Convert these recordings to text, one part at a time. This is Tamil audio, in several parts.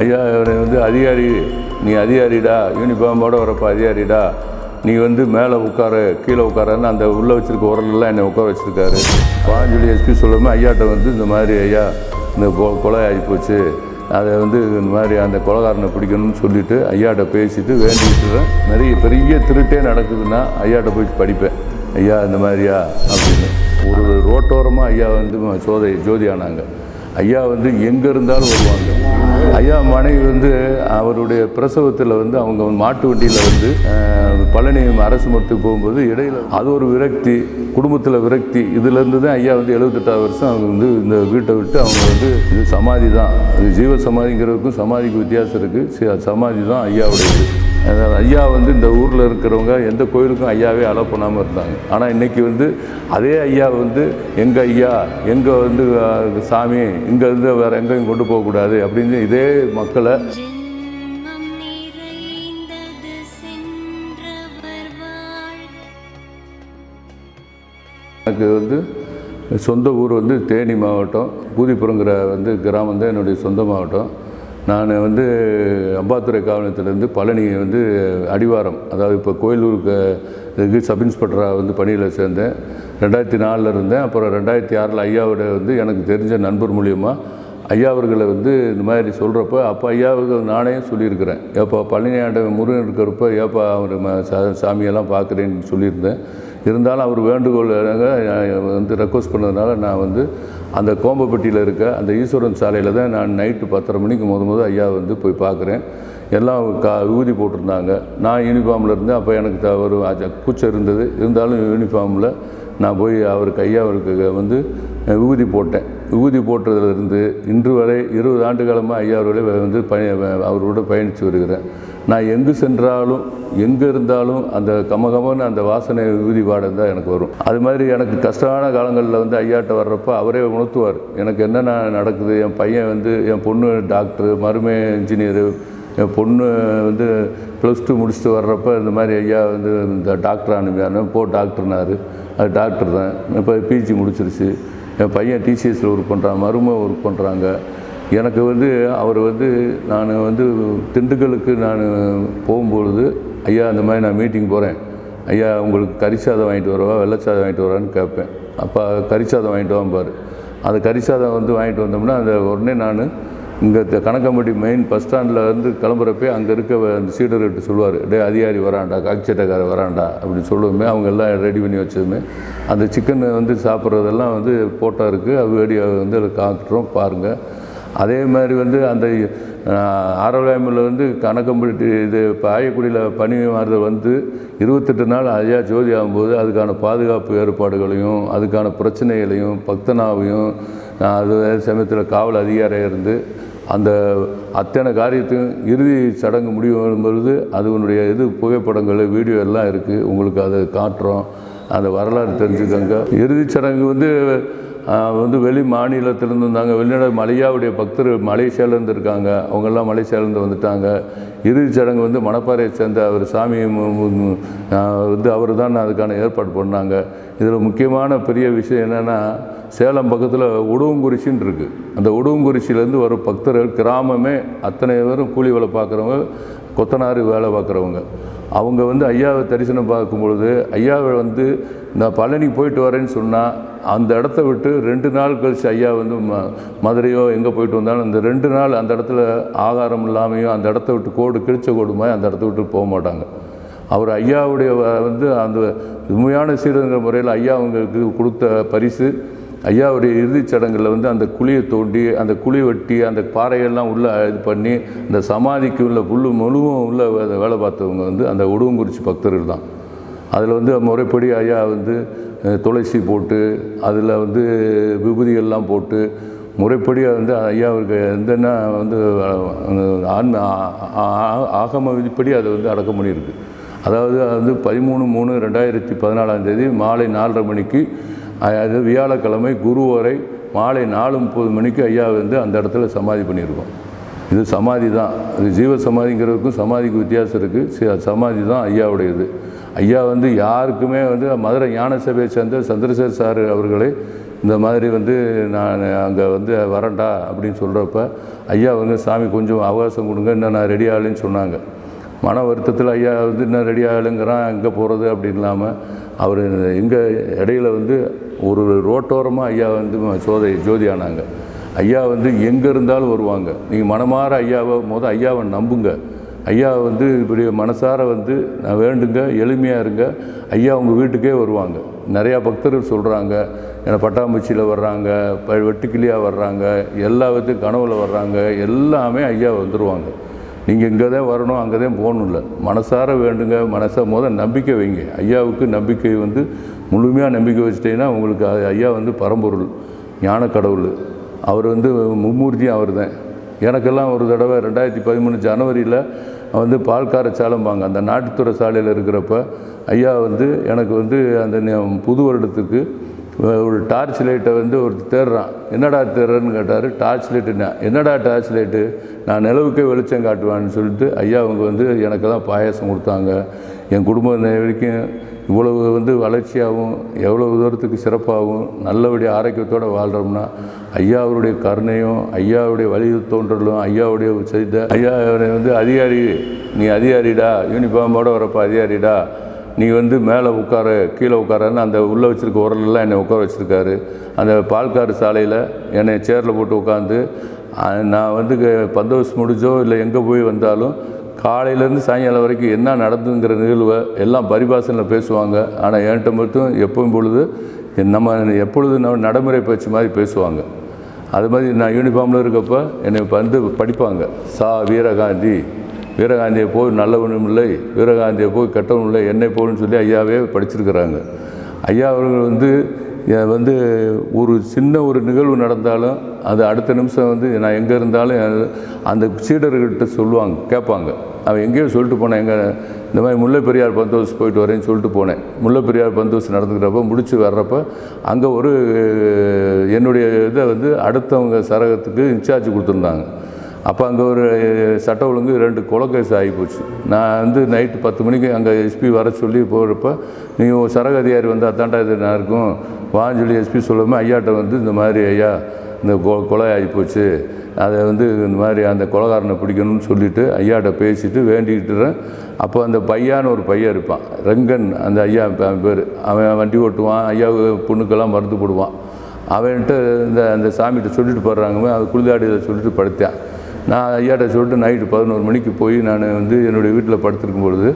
ஐயா இவரை வந்து அதிகாரி நீ அதிகாரிடா யூனிஃபார்மோட வரப்போ அதிகாரிடா. நீ வந்து மேலே உட்கார கீழே உட்காரன்னு அந்த உள்ளே வச்சிருக்க உரலெல்லாம் என்னை உட்கார வச்சிருக்காரு. பாஞ்சொலி எஸ்பி சொல்லாமல் ஐயாட்ட வந்து இந்த மாதிரி ஐயா இந்த கொ- கொலை ஆகிப்போச்சு அதை வந்து இந்த மாதிரி அந்த கொலகாரனை பிடிக்கணும்னு சொல்லிட்டு ஐயாட்ட பேசிட்டு வேண்டிக்கிட்டு நிறைய பெரிய திருட்டே நடக்குதுன்னா ஐயாட்ட போய் படிப்பேன். ஐயா இந்த மாதிரியா? அப்படின்னு. ஒரு ரோட்டோரமாக ஐயா வந்து சோதை ஜோதி ஆனாங்க. ஐயா வந்து எங்கே இருந்தாலும் வருவாங்க. ஐயா மனைவி வந்து அவருடைய பிரசவத்தில் வந்து அவங்க மாட்டு வண்டியில் வந்து பழனி அரசு மருத்துவ போகும்போது இடையில் அது ஒரு விரக்தி குடும்பத்தில் விரக்தி. இதுலேருந்து தான் ஐயா வந்து எழுபத்தெட்டாவது வருஷம் அவங்க வந்து இந்த வீட்டை விட்டு அவங்க வந்து இது சமாதி தான் இது ஜீவ சமாதிங்கிறதுக்கும் சமாதிக்கு வித்தியாசம் இருக்குது சமாதி தான் ஐயாவுடையது. அதாவது ஐயா வந்து இந்த ஊரில் இருக்கிறவங்க எந்த கோயிலுக்கும் ஐயாவே அலோ பண்ணாமல் இருந்தாங்க. ஆனால் இன்னைக்கு வந்து அதே ஐயா வந்து எங்கள் ஐயா எங்கே வந்து சாமி இங்கே இருந்து வேறு எங்கேயும் கொண்டு போகக்கூடாது அப்படின்னு இதே மக்களை எனக்கு வந்து சொந்த ஊர் வந்து தேனி மாவட்டம் பூதிப்புறங்கிற வந்து கிராமம் தான் என்னுடைய சொந்த மாவட்டம். நான் வந்து அம்பாத்துறை காவலத்திலேருந்து பழனி வந்து அடிவாரம் அதாவது இப்போ கோயிலூருக்கு இதுக்கு சப் இன்ஸ்பெக்டராக வந்து பணியில் சேர்ந்தேன். ரெண்டாயிரத்தி நாலில் இருந்தேன். அப்புறம் ரெண்டாயிரத்தி ஆறில் ஐயாவோட வந்து எனக்கு தெரிஞ்ச நண்பர் மூலியமாக ஐயா அவர்களை வந்து இந்த மாதிரி சொல்கிறப்ப அப்போ ஐயாவுக்கு நானே சொல்லியிருக்கிறேன். ஏப்பா பழனி ஆண்டவன் முருகன் இருக்கிறப்ப ஏப்பா அவர் சாமியெல்லாம் பார்க்குறேன்னு சொல்லியிருந்தேன். இருந்தாலும் அவர் வேண்டுகோள் வந்து ரெக்வஸ்ட் பண்ணதுனால நான் வந்து அந்த கோம்பப்பட்டியில் இருக்க அந்த ஈஸ்வரன் சாலையில் தான் நான் நைட்டு பத்தரை மணிக்கு முத முத ஐயா வந்து போய் பார்க்குறேன். எல்லாம் கா ஊதி போட்டிருந்தாங்க. நான் யூனிஃபார்மில் இருந்தேன். அப்போ எனக்கு த- ஒரு கூச்சம் இருந்தது. இருந்தாலும் யூனிஃபார்மில் நான் போய் அவருக்கு ஐயா அவருக்கு வந்து ஊதி போட்டேன். ஊதி போட்டதுலேருந்து இன்று வரை இருபது ஆண்டு காலமாக ஐயா அவர்களே வந்து பய அவரோட பயணித்து வருகிறேன் நான் எங்கு சென்றாலும் எங்கே இருந்தாலும் அந்த கமகமன்னு அந்த வாசனை ஊதி பாடம் தான் எனக்கு வரும். அது மாதிரி எனக்கு கஷ்டமான காலங்களில் வந்து ஐயாட்ட வர்றப்போ அவரே உணர்த்துவார். எனக்கு என்னென்ன நடக்குது? என் பையன் வந்து என் பொண்ணு டாக்டரு மருமே இன்ஜினியரு என் பொண்ணு வந்து ப்ளஸ் டூ முடிச்சுட்டு வர்றப்ப இந்த மாதிரி ஐயா வந்து இந்த டாக்டர் அனுப்பியானு போ டாக்டர்னாரு. அது டாக்டர் தான். இப்போ பிஜி முடிச்சிருச்சு. என் பையன் டிசிஎஸில் ஒர்க் பண்ணுறான் மருமக ஒர்க் பண்ணுறாங்க எனக்கு வந்து அவர் வந்து நான் வந்து திண்டுக்கலுக்கு நான் போகும்பொழுது ஐயா அந்த மாதிரி நான் மீட்டிங் போகிறேன் ஐயா உங்களுக்கு கரிசாதம் வாங்கிட்டு வரவா? வெள்ளை சாதம் வாங்கிட்டு வரான்னு கேட்பேன். அப்போ கரிசாதம் வாங்கிட்டு வாம்பார். அந்த கரிசாதம் வந்து வாங்கிட்டு வந்தோம்னா அந்த உடனே நான் இங்கே கணக்கம்பட்டி மெயின் பஸ் ஸ்டாண்டில் வந்து கிளம்புறப்பே அங்கே இருக்க அந்த சீடர்கிட்ட சொல்லுவார் டே அதிகாரி வரான்டா காக்கிச்சட்டைக்காரர் வராண்டா அப்படின்னு சொல்லுவோமே அவங்க எல்லாம் ரெடி பண்ணி வச்சதுமே. அந்த சிக்கன் வந்து சாப்பிட்றதெல்லாம் வந்து போட்டோ இருக்குது அது வேடியை வந்து அதை காட்டுறோம் பாருங்கள் அதே மாதிரி வந்து அந்த ஆரோக்கியமில் வந்து கணக்கம்பட்டி இது இப்போ ஆயக்குடியில் பணி மாறுதல் வந்து இருபத்தெட்டு நாள் ஐயா ஜோதி ஆகும்போது அதுக்கான பாதுகாப்பு ஏற்பாடுகளையும் அதுக்கான பிரச்சனைகளையும் பக்தனாவையும் அது சமயத்தில் காவல் அதிகாரியாக இருந்து அந்த அத்தனை காரியத்தையும் இறுதி சடங்கு முடியும் பொழுது அதனுடைய இது புகைப்படங்கள் வீடியோ எல்லாம் இருக்குது உங்களுக்கு அதை காட்டுறோம். அந்த வரலாறு தெரிஞ்சுக்கோங்க. இறுதிச் சடங்கு வந்து வந்து வெளி மாநிலத்திலேருந்து வந்தாங்க. வெளிநாடு மலையாவுடைய பக்தர் மலேசியாவிலேருந்து இருக்காங்க அவங்கெல்லாம் மலேசியாவிலேருந்து வந்துட்டாங்க. இறுதிச் சடங்கு வந்து மணப்பாறையை சேர்ந்த அவர் சாமி வந்து அவர் தான் அதுக்கான ஏற்பாடு பண்ணாங்க. இதில் முக்கியமான பெரிய விஷயம் என்னென்னா சேலம் பக்கத்தில் உடுவங்குறிச்சின்னு இருக்குது அந்த உடுவங்குறிச்சியிலேருந்து வரும் பக்தர்கள் கிராமமே அத்தனை பேரும் கூலி வேலை பார்க்குறவங்க கொத்தனார் வேலை பார்க்குறவங்க. அவங்க வந்து ஐயாவை தரிசனம் பார்க்கும் பொழுது ஐயாவை வந்து நான் பழனி போயிட்டு வரேன்னு சொன்னால் அந்த இடத்த விட்டு ரெண்டு நாள் கழிச்சு ஐயா வந்து ம மதுரையோ எங்கே போயிட்டு வந்தாலும் அந்த ரெண்டு நாள் அந்த இடத்துல ஆகாரம் இல்லாமையோ அந்த இடத்த விட்டு கோடு கிழிச்ச கோடு மாதிரி அந்த இடத்த விட்டு போக மாட்டாங்க. அவர் ஐயாவுடைய வந்து அந்த உண்மையான சீரங்கிற முறையில் ஐயா அவங்களுக்கு கொடுத்த பரிசு ஐயாவுடைய இறுதிச் சடங்கில் வந்து அந்த குழியை தோண்டி அந்த குழி வெட்டி அந்த பாறையெல்லாம் உள்ளே இது பண்ணி அந்த சமாதிக்கு உள்ள புல்லு முழுவும் உள்ள வேலை பார்த்தவங்க வந்து அந்த உடுவங்குறிச்சி பக்தர்கள் தான். அதில் வந்து முறைப்படி ஐயா வந்து துளசி போட்டு அதில் வந்து விபூதிகள்லாம் போட்டு முறைப்படி வந்து ஐயாவுக்கு எந்தென்ன வந்து ஆன்ம ஆகம விதிப்படி அதை வந்து அடக்கம் பண்ணியிருக்கு. அதாவது அது வந்து பதிமூணு மூணு ரெண்டாயிரத்தி பதினாலாம் தேதி மாலை நாலரை மணிக்கு அது வியாழக்கிழமை குரு வரை மாலை நாலு முப்பது மணிக்கு ஐயா வந்து அந்த இடத்துல சமாதி பண்ணியிருக்கோம். இது சமாதி தான். இது ஜீவ சமாதிங்கிறதுக்கும் சமாதிக்கு வித்தியாசம் இருக்குது சமாதி தான் ஐயாவுடையது. ஐயா வந்து யாருக்குமே வந்து மதுரை ஞான சபையை சேர்ந்த சந்திரசேகர் சார் அவர்களை இந்த மாதிரி வந்து நான் அங்கே வந்து வரண்டா அப்படின்னு சொல்கிறப்ப ஐயா வந்து சாமி கொஞ்சம் அவகாசம் கொடுங்க. இன்னும் நான் ரெடி ஆகலைன்னு சொன்னாங்க. மன வருத்தத்தில் ஐயா வந்து இன்னும் ரெடி ஆகலைங்கிறான் எங்கே போகிறது அப்படின்னு இல்லாமல் அவர் எங்கே இடையில வந்து ஒரு ரோட்டோரமாக ஐயா வந்து சோதை ஜோதி ஆனாங்க. ஐயா வந்து எங்கே இருந்தாலும் வருவாங்க. நீங்கள் மனமாற ஐயாவை மொதல் ஐயாவை நம்புங்க. ஐயா வந்து இப்படி மனசார வந்து நான் வேண்டுங்க எளிமையாக இருங்க. ஐயா உங்கள் வீட்டுக்கே வருவாங்க. நிறையா பக்தர்கள் சொல்கிறாங்க ஏன்னா பட்டாம்பூச்சியில் வர்றாங்க ப வெட்டுக்கிளியாக வர்றாங்க எல்லா விதத்தையும் கனவுல வர்றாங்க எல்லாமே ஐயா வந்துடுவாங்க நீங்கள் இங்கே தான் வரணும் அங்கே தான் போகணும் இல்லை. மனசார வேண்டுங்க மனசை முதல் நம்பிக்கை வைங்க. ஐயாவுக்கு நம்பிக்கை வந்து முழுமையாக நம்பிக்கை வச்சிட்டீங்கன்னா உங்களுக்கு ஐயா வந்து பரம்பொருள் ஞான கடவுள் அவர் வந்து மும்மூர்த்தியும் அவர் தான் எனக்கெல்லாம் ஒரு தடவை ரெண்டாயிரத்தி பதிமூணு ஜனவரியில் வந்து பால்கார சாலம்பாங்க அந்த நாட்டுத்துறை சாலையில் இருக்கிறப்ப ஐயா வந்து எனக்கு வந்து அந்த புது வருடத்துக்கு ஒரு டார்ச் லைட்டை வந்து ஒரு தேடுறான். என்னடா தேடுறன்னு கேட்டார். டார்ச் லைட்டுன்னா என்னடா டார்ச் லைட்டு நான் நிலவுக்கே வெளிச்சம் காட்டுவான்னு சொல்லிட்டு ஐயா அவங்க வந்து எனக்கு தான் பாயாசம் கொடுத்தாங்க. என் குடும்பம் வரைக்கும் இவ்வளவு வந்து வளர்ச்சியாகவும் எவ்வளவு தூரத்துக்கு சிறப்பாகவும் நல்லபடியாக ஆரோக்கியத்தோடு வாழ்கிறோம்னா ஐயாவுடைய கருணையும் ஐயாவுடைய வழி தோன்றலும் ஐயாவுடைய செய்த ஐயா வந்து அதிகாரி நீ அதிகாரிடா யூனிஃபார்மோட வரப்போ அதிகாரிடா நீ வந்து மேலே உட்கார கீழே உட்காரன்னு அந்த உள்ளே வச்சுருக்க உரலெல்லாம் என்னை உட்கார வச்சுருக்காரு. அந்த பால்கார் சாலையில் என்னை சேரில் போட்டு உட்காந்து நான் வந்து க- முடிஞ்சோ இல்லை எங்கே போய் வந்தாலும் காலையிலேருந்து சாயங்காலம் வரைக்கும் என்ன நடந்துங்கிற நிகழ்வை எல்லாம் பரிபாசனில் பேசுவாங்க. ஆனால் என்கிட்ட மட்டும் எப்பவும் பொழுது நம்ம எப்பொழுது நம்ம நடைமுறை பேச்சு மாதிரி பேசுவாங்க. அது மாதிரி நான் யூனிஃபார்மில் இருக்கப்போ என்னை வந்து படிப்பாங்க. சா வீரகாந்தி. வீரகாந்தியை போய் நல்லவனும் இல்லை வீரகாந்தியை போய் கெட்டவனும் இல்லை என்னை போகணும்னு சொல்லி ஐயாவே படிச்சிருக்கிறாங்க. ஐயா அவர்கள் வந்து வந்து ஒரு சின்ன ஒரு நிகழ்வு நடந்தாலும் அது அடுத்த நிமிஷம் வந்து நான் எங்கே இருந்தாலும் அந்த சீடர்கிட்ட சொல்லுவாங்க கேட்பாங்க. அவன் எங்கேயோ சொல்லிட்டு போனேன் எங்கே இந்த மாதிரி முல்லை பெரியார் பந்தோஸ் போயிட்டு வரேன்னு சொல்லிட்டு போனேன். முல்லை பெரியார் பந்தோஸ் நடந்துக்கிறப்ப முடிச்சு வர்றப்ப அங்கே ஒரு என்னுடைய இதை வந்து அடுத்தவங்க சரகத்துக்கு இன்சார்ஜ் கொடுத்துருந்தாங்க. அப்போ அங்கே ஒரு சட்ட ஒழுங்கு ரெண்டு கொலை ஆகிப்போச்சு நான் வந்து நைட்டு பத்து மணிக்கு அங்கே எஸ்பி வர சொல்லி போகிறப்ப நீங்கள் சரக அதிகாரி வந்து அத்தாண்டா இது நான் இருக்கும். வான்னு சொல்லி எஸ்பி சொல்லாமல் ஐயாட்ட வந்து இந்த மாதிரி ஐயா இந்த கொ கொலை ஆகிப்போச்சு அதை வந்து இந்த மாதிரி அந்த கொலகாரனை பிடிக்கணும்னு சொல்லிட்டு ஐயாட்ட பேசிட்டு வேண்டிக்கிட்டுறேன். அப்போ அந்த பையான்னு ஒரு பையன் இருப்பான். ரங்கன் அந்த ஐயா பேர். அவன் வண்டி ஓட்டுவான். ஐயா பொண்ணுக்கெல்லாம் மருந்து போடுவான். அவன்கிட்ட இந்த அந்த சாமிகிட்ட சொல்லிட்டு போடுறாங்க. அது குளிதாடியில் சொல்லிட்டு படுத்தேன். நான் ஐயாட்ட சொல்லிட்டு நைட்டு பதினோரு மணிக்கு போய் நான் வந்து என்னுடைய வீட்டில் படுத்திருக்கும் பொழுது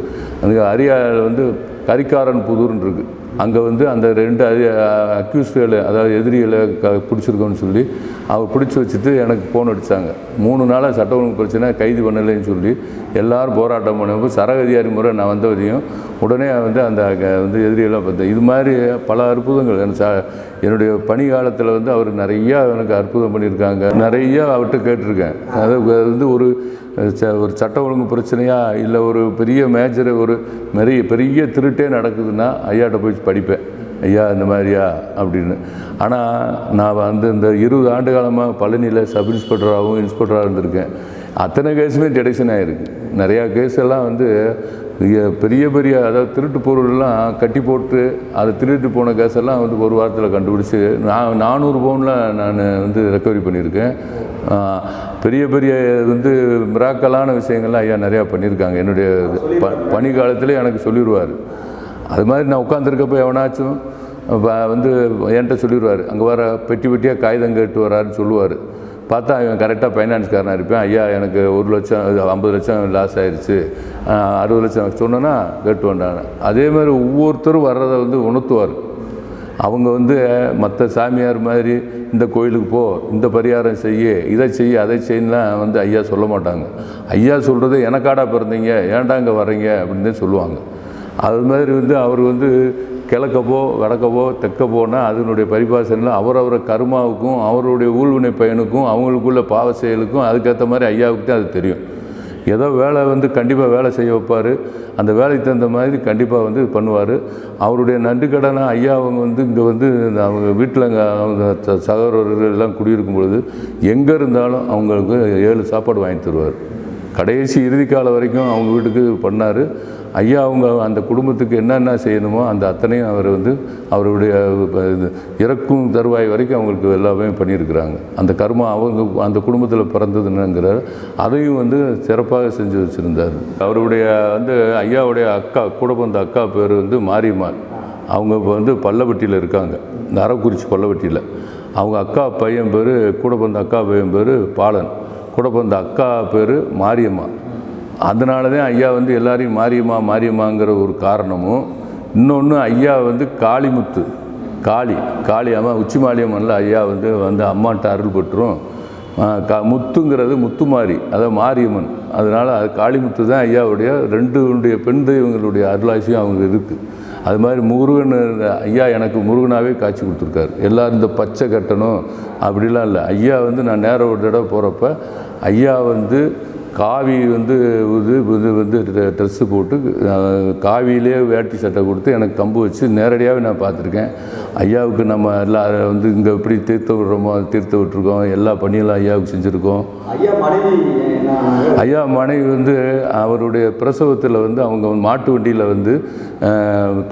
அங்கே அரியாவில் வந்து கரிக்காரன் புதூர்ன்னு இருக்குது அங்கே வந்து அந்த ரெண்டு அக்யூஸ்களை அதாவது எதிரிகளை க பிடிச்சிருக்கோன்னு சொல்லி அவர் பிடிச்சி வச்சுட்டு எனக்கு ஃபோன் அடித்தாங்க மூணு நாளாக சட்ட ஒழுங்கு பிரச்சனை கைது பண்ணலைன்னு சொல்லி எல்லோரும் போராட்டம் பண்ணப்போ சரகதிகாரி முறை நான் வந்தவரையும் உடனே வந்து அந்த வந்து எதிரியெல்லாம் பார்த்தேன் இது மாதிரி பல அற்புதங்கள். எனக்கு சா என்னுடைய பணி காலத்தில் வந்து அவர் நிறையா எனக்கு அற்புதம் பண்ணியிருக்காங்க. நிறையா அவர்கிட்ட கேட்டிருக்கேன். அது வந்து ஒரு ஒரு சட்ட ஒழுங்கு பிரச்சனையா இல்லை ஒரு பெரிய மேஜர் ஒரு நிறைய பெரிய திருட்டே நடக்குதுன்னா ஐயாட்ட போய் படிப்பேன். ஐயா இந்த மாதிரியா? அப்படின்னு. ஆனால் நான் வந்து இந்த இருபது ஆண்டு காலமாக பழனியில் சப் இன்ஸ்பெக்டராகவும் இன்ஸ்பெக்டராக இருந்திருக்கேன். அத்தனை கேஸுமே டிடெக்ஷன் ஆகிருக்கு நிறையா கேஸ் எல்லாம் வந்து பெரிய பெரிய அதாவது திருட்டு பொருள்லாம் கட்டி போட்டு அதை திருட்டு போன கேஸெல்லாம் வந்து ஒரு வாரத்தில் கண்டுபிடிச்சி நான் நானூறு பவுனில் நான் வந்து ரெக்கவரி பண்ணியிருக்கேன். பெரிய பெரிய வந்து மிராக்கலான விஷயங்கள்லாம் ஐயா நிறையா பண்ணியிருக்காங்க. என்னுடைய இது. ப பணி காலத்தில் எனக்கு சொல்லிடுவார் அது மாதிரி நான் உட்காந்துருக்கப்ப எவனாச்சும் வந்து என்கிட்ட சொல்லிடுவார் அங்கே வர பெட்டி பெட்டியாக காகிதம் கேட்டு வராருன்னு சொல்லுவார். பார்த்தா இவன் கரெக்டாக ஃபைனான்ஸ்காரனாக இருப்பேன். ஐயா எனக்கு ஒரு லட்சம் ஐம்பது லட்சம் லாஸ் ஆயிடுச்சு அறுபது லட்சம் சொன்னேன்னா கேட்டு வந்தாங்க அதே மாதிரி ஒவ்வொருத்தரும் வர்றதை வந்து உணர்த்துவார். அவங்க வந்து மற்ற சாமியார் மாதிரி இந்த கோயிலுக்கு போ இந்த பரிகாரம் செய்ய இதை செய்ய அதை செய்யலாம் வந்து ஐயா சொல்ல மாட்டாங்க. ஐயா சொல்கிறது எனக்காடா பிறந்தீங்க ஏன்டா இங்கே வர்றீங்க அப்படின்னு சொல்லுவாங்க. அது மாதிரி வந்து அவர் வந்து கிழக்கப்போ வடக்கப்போ தெற்கப்போனால் அதனுடைய பரிபாசனில் அவரவர கருமாவுக்கும் அவருடைய ஊழ்வினை பயனுக்கும் அவங்களுக்குள்ள பாவ செயலுக்கும் அதுக்கேற்ற மாதிரி ஐயாவுக்கு தான் அது தெரியும். ஏதோ வேலை வந்து கண்டிப்பாக வேலை செய்ய வைப்பார். அந்த வேலைக்கு தகுந்த மாதிரி கண்டிப்பாக வந்து பண்ணுவார். அவருடைய நன்றி கடனை ஐயா அவங்க வந்து இங்கே வந்து இந்த அவங்க வீட்டில் அங்கே அவங்க சகோதரர்கள் எல்லாம் குடியிருக்கும் பொழுது எங்கே இருந்தாலும் அவங்களுக்கு ஏழு சாப்பாடு வாங்கி தருவார். கடைசி இறுதி காலம் வரைக்கும் அவங்க வீட்டுக்கு பண்ணார். ஐயா அவங்க அந்த குடும்பத்துக்கு என்னென்ன செய்யணுமோ அந்த அத்தனையும் அவர் வந்து அவருடைய இது இறக்கும் தருவாய் வரைக்கும் அவங்களுக்கு எல்லாமே பண்ணியிருக்கிறாங்க. அந்த கர்மா அவங்க அந்த குடும்பத்தில் பிறந்ததுன்னுங்கிறார். அதையும் வந்து சிறப்பாக செஞ்சு வச்சுருந்தார். அவருடைய வந்து ஐயாவுடைய அக்கா கூட பிறந்த அக்கா பேர் வந்து மாரியம்மாள். அவங்க இப்போ வந்து பல்லவட்டியில் இருக்காங்க. இந்த பள்ளவட்டியில் பல்லவட்டியில். அவங்க அக்கா பையன் பேர் கூட பிறந்த அக்கா பையன் பேர் பாலன். கூட பிறந்த அக்கா பேர் மாரியம்மா. அதனால தான் ஐயா வந்து எல்லாரையும் மாரியம்மா மாரியம்மாங்கிற ஒரு காரணமும் இன்னொன்று ஐயா வந்து காளிமுத்து காளி காளி அம்மா உச்சி மாரியம்மன்ல ஐயா வந்து வந்து அம்மாட்ட அருள் பெற்றும். ஆஹ் க முத்துங்கிறது முத்துமாரி அதாவது மாரியம்மன். அதனால் அது காளிமுத்து தான் ஐயாவுடைய ரெண்டு பெண் தெய்வங்களுடைய அருளாசியும் அவங்க இருக்குது அது மாதிரி முருகன் ஐயா எனக்கு முருகனாகவே காட்சி கொடுத்துருக்காரு. எல்லோரும் இந்த பச்சை கட்டணும் அப்படிலாம் இல்லை. ஐயா வந்து நான் நேரம் ஒரு தடவை போகிறப்ப ஐயா வந்து காவி வந்து இது இது வந்து ட்ரெஸ்ஸு போட்டு காவியிலே வேட்டி சட்டை கொடுத்து எனக்கு கம்பு வச்சு நேரடியாகவே நான் பார்த்துருக்கேன். ஐயாவுக்கு நம்ம எல்லா வந்து இங்கே எப்படி தீர்த்த விடுறோமோ தீர்த்த விட்டுருக்கோம். எல்லா பணியெல்லாம் ஐயாவுக்கு செஞ்சுருக்கோம். ஐயா மனைவி வந்து அவருடைய பிரசவத்தில் வந்து அவங்க மாட்டு வண்டியில் வந்து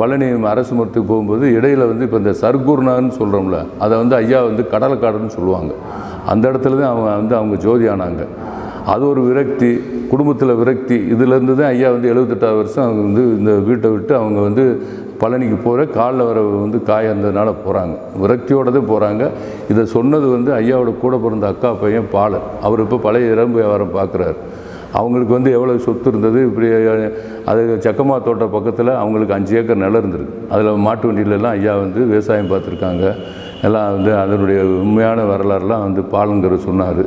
பழனி அரசு மருத்துவத்துக்கு போகும்போது இடையில வந்து இப்போ இந்த சர்க்குருனான்னு சொல்கிறோம்ல அதை வந்து ஐயா வந்து கடலைக்காடுன்னு சொல்லுவாங்க. அந்த இடத்துல தான் அவங்க வந்து அவங்க ஜோதி ஆனாங்க. அது ஒரு விரக்தி குடும்பத்தில் விரக்தி. இதுலேருந்து தான் ஐயா வந்து எழுபத்தெட்டாவது வருஷம் அவங்க வந்து இந்த வீட்டை விட்டு அவங்க வந்து பழனிக்கு போகிற காலில் வர வந்து காயம் இருந்ததுனால போகிறாங்க விரக்தியோடு தான் போகிறாங்க இதை சொன்னது வந்து ஐயாவோட கூட பிறந்த அக்கா பையன் பாலன். அவர் இப்போ பழைய இறம்பு வியாபாரம் பார்க்குறாரு அவங்களுக்கு வந்து எவ்வளோ சொத்து இருந்தது இப்படி அது சக்கமா தோட்ட பக்கத்தில் அவங்களுக்கு அஞ்சு ஏக்கர் நிலம் இருந்திருக்கு. அதில் மாட்டு வண்டியிலலாம் ஐயா வந்து விவசாயம் பார்த்துருக்காங்க எல்லாம் வந்து அதனுடைய உண்மையான வரலாறுலாம் வந்து பாலங்கிற சொன்னார்.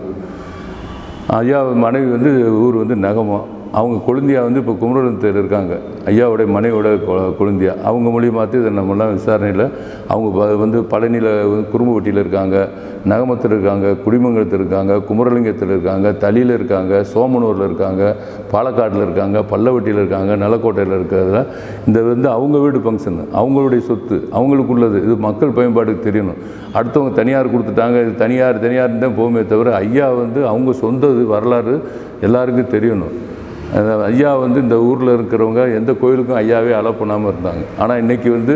ஐயா மனைவி வந்து ஊர் வந்து நகமாக அவங்க கொழுந்தியா வந்து இப்போ குமரகுளத்தில் இருக்காங்க. ஐயாவுடைய மனைவியோட கொ- கொழுந்தியா. அவங்க மூலியமாத்து இதை நம்மளாம் விசாரணையில் அவங்க வந்து பழனியில் குறும்புவட்டியில் இருக்காங்க. நகமத்தில் இருக்காங்க குடிமங்கலத்தில் இருக்காங்க குமரலிங்கத்தில் இருக்காங்க தளியில் இருக்காங்க சோமனூரில் இருக்காங்க பாலக்காட்டில் இருக்காங்க பல்லவட்டியில் இருக்காங்க நலக்கோட்டையில் இருக்கிறதுல இந்த வந்து அவங்க வீடு ஃபங்க்ஷன் அவங்களுடைய சொத்து அவங்களுக்குள்ளது. இது மக்கள் பயன்பாடுக்கு தெரியணும். அடுத்தவங்க தனியார் கொடுத்துட்டாங்க இது தனியார் தனியார் தான் போகுமே தவிர ஐயா வந்து அவங்க சொந்த இது வரலாறு எல்லாருக்கும் தெரியணும். ஐயா வந்து இந்த ஊரில் இருக்கிறவங்க எந்த கோயிலுக்கும் ஐயாவே அலோ பண்ணாமல் இருந்தாங்க. ஆனால் இன்றைக்கி வந்து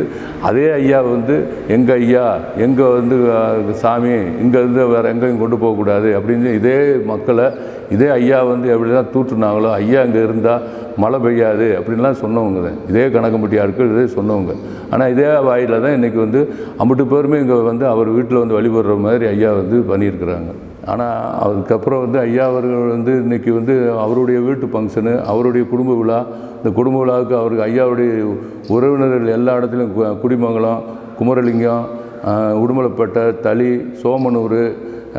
அதே ஐயா வந்து எங்கள் ஐயா எங்கே வந்து சாமி இங்கேருந்து வேறு எங்கேயும் கொண்டு போகக்கூடாது அப்படின்னு இதே மக்களை இதே ஐயா வந்து எப்படி தான் தூற்றுனாங்களோ ஐயா இங்கே இருந்தால் மழை பெய்யாது அப்படின்லாம் சொன்னவங்க தான். இதே கணக்கம்பட்டியாருக்கு இதே சொன்னவங்க. ஆனால் இதே வாயில் தான் இன்றைக்கி வந்து அம்பட்டு பேருமே இங்கே வந்து அவர் வீட்டில் வந்து வழிபடுற மாதிரி ஐயா வந்து பண்ணியிருக்கிறாங்க. ஆனால் அதுக்கப்புறம் வந்து ஐயா அவர்கள் வந்து இன்றைக்கி வந்து அவருடைய வீட்டு ஃபங்க்ஷனு அவருடைய குடும்ப விழா. இந்த குடும்ப விழாவுக்கு அவருக்கு ஐயாவுடைய உறவினர்கள் எல்லா இடத்துலையும் கு- குடிமங்கலம் குமரலிங்கம் உடுமலைப்பேட்டை தளி சோமனூர்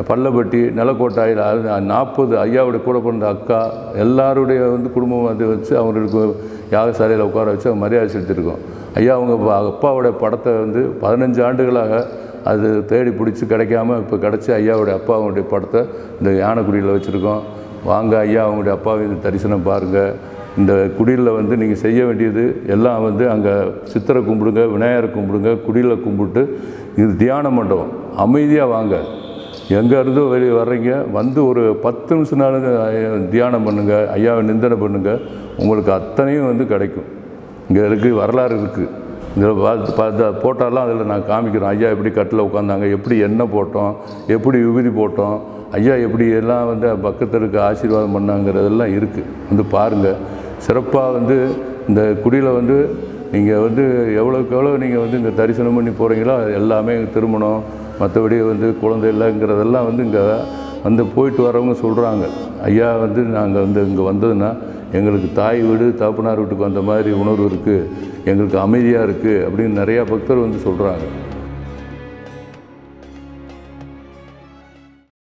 பள்ளப்பட்டி நிலக்கோட்டாயில் நாற்பது ஐயாவுடைய கூட பிறந்த அக்கா எல்லாருடைய வந்து குடும்பம் வந்து வச்சு அவங்களுக்கு யாகசாலையில் உட்கார வச்சு அவங்க மரியாதை செலுத்திருக்கோம். ஐயா அவங்க அப்பா- அப்பாவோட படத்தை வந்து பதினஞ்சு ஆண்டுகளாக அது தேடி பிடிச்சி கிடைக்காம இப்போ கிடச்சி ஐயாவுடைய அப்பாவுடைய படத்தை இந்த யானைக்குடியில் வச்சுருக்கோம். வாங்க ஐயா அவங்களுடைய அப்பாவை தரிசனம் பாருங்கள் இந்த குடியில் வந்து நீங்கள் செய்ய வேண்டியது எல்லாம் வந்து அங்கே சித்தரை கும்பிடுங்க விநாயகரை கும்பிடுங்க குடியில் கும்பிட்டு இது தியான மண்டபம். அமைதியாக வாங்க. எங்கேருந்தோ வெளியே வர்றீங்க? வந்து ஒரு பத்து நிமிஷம் நாளுங்க தியானம் பண்ணுங்கள் ஐயாவை நிந்தனை பண்ணுங்கள் உங்களுக்கு அத்தனையும் வந்து கிடைக்கும். இங்கே இருக்குது வரலாறு இருக்குது இதில் பார்த்து பார்த்தா போட்டாலாம் அதில் நான் காமிக்கிறோம். ஐயா எப்படி கட்டில் உட்காந்தாங்க எப்படி எண்ணெய் போட்டோம் எப்படி விபூதி போட்டோம் ஐயா எப்படி எல்லாம் வந்து பக்கத்தருக்கு ஆசீர்வாதம் பண்ணாங்கிறதெல்லாம் இருக்குது வந்து பாருங்கள் சிறப்பாக வந்து இந்த குடியில் வந்து நீங்கள் வந்து எவ்வளோக்கு எவ்வளோ நீங்கள் வந்து இந்த தரிசனம் பண்ணி போகிறீங்களோ எல்லாமே திருமணம் மற்றபடி வந்து குழந்தை இல்லைங்கிறதெல்லாம் வந்து இங்கே வந்து போயிட்டு வரவங்க சொல்கிறாங்க ஐயா வந்து நாங்கள் வந்து இங்கே வந்ததுன்னா எங்களுக்கு தாய் வீடு தகப்பனார் வீட்டுக்கு வந்த மாதிரி உணர்வு இருக்குது எங்களுக்கு அமைதியாக இருக்குது அப்படின்னு நிறையா பக்தர் வந்து சொல்கிறாங்க